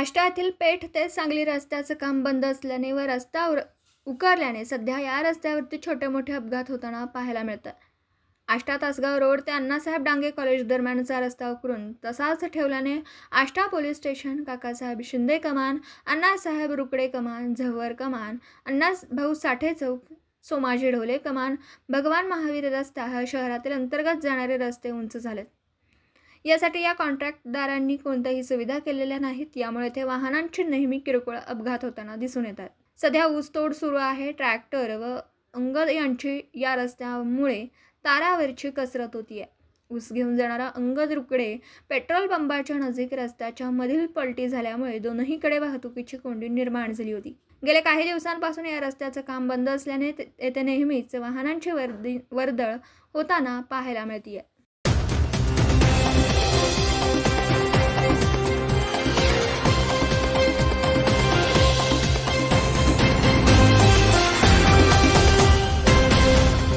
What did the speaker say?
येथील पेठ ते सांगली रस्त्याचं काम बंद असल्याने व रस्ता उर- उकरल्याने सध्या या रस्त्यावरती छोटे मोठे अपघात होताना पाहायला मिळतात. आष्टा तासगाव रोड ते अण्णासाहेब डांगे कॉलेज दरम्यानचा रस्ता उकरून तसाच ठेवल्याने आष्टा पोलीस स्टेशन काकासाहेब शिंदे कमान अण्णासाहेब रुकडे कमान झव्वर कमान अण्णा भाऊ साठे चौक सोमाजी ढोले कमान भगवान महावीर रस्ता हा शहरातील अंतर्गत जाणारे रस्ते उंच झालेत. यासाठी या कॉन्ट्रॅक्टदारांनी कोणत्याही सुविधा केलेल्या नाहीत. यामुळे ते वाहनांची नेहमी किरकोळ अपघात होताना दिसून येतात. सध्या ऊसतोड सुरू आहे. ट्रॅक्टर व अंगद यांची या रस्त्यामुळे तारावरची कसरत होती आहे ऊस घेऊन जाणारा अंगद रुकडे पेट्रोल पंपाच्या नजीक रस्त्याच्या मधील पलटी झाल्यामुळे दोन्हीकडे वाहतुकीची कोंडी निर्माण झाली होती. गेल्या काही दिवसांपासून या रस्त्याचं काम बंद असल्याने ते- येथे नेहमीच वाहनांची वर्दी वर्दळ होताना पाहायला मिळते आहे